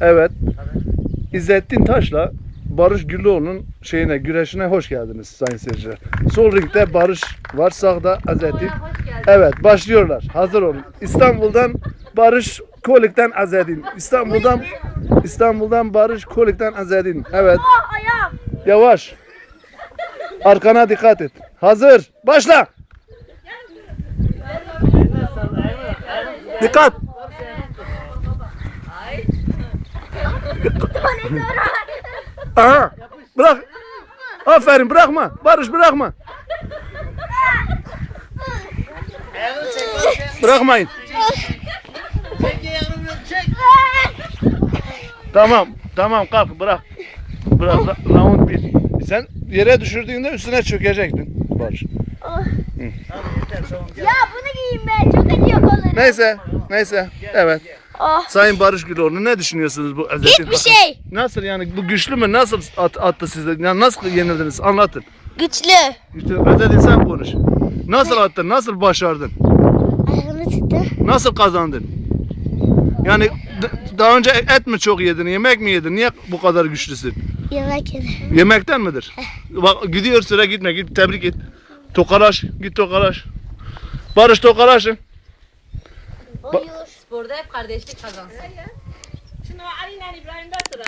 Evet. İzzettin Taş'la Barış Güllüoğlu'nun şeyine, güreşine hoş geldiniz sayın seyirciler. Sol ringde Barış var, sağda Azedin. Evet, başlıyorlar. Hazır olun. İstanbul'dan Barış Kolik'ten Azedin. İstanbul'dan İstanbul'dan Barış Kolik'ten Azedin. Evet. Yavaş. Arkana dikkat et. Hazır. Başla. Dikkat. Aha. Bırak. Aferin bırakma. Barış bırakma. Bırakmayın. Tamam. Tamam kalk bırak. Bırak. ra- Round bir. Sen yere düşürdüğünde üstüne çökecektin. Barış. Ya bunu giyeyim ben. Çok acıyor kollarım. Neyse. Neyse. Evet. Oh. Sayın Barış Güloğlu ne düşünüyorsunuz bu özetin? Hiçbir şey. Nasıl yani bu güçlü mü? Nasıl at, attı size? Yani nasıl yenildiniz? Anlatın. Güçlü. İşte özetin sen konuş. Nasıl attın? Nasıl başardın? Ayağımı tuttu. Nasıl kazandın? Yani daha önce et mi çok yedin? Yemek mi yedin? Niye bu kadar güçlüsün? Yemek yedim. Yemekten midir? Bak gidiyor sıra gitme. Git tebrik et. Tokalaş. Git tokalaş. Barış tokalaşın. Sporda hep kardeşlik kazansın. Şimdi Ali ile İbrahim'den sıra.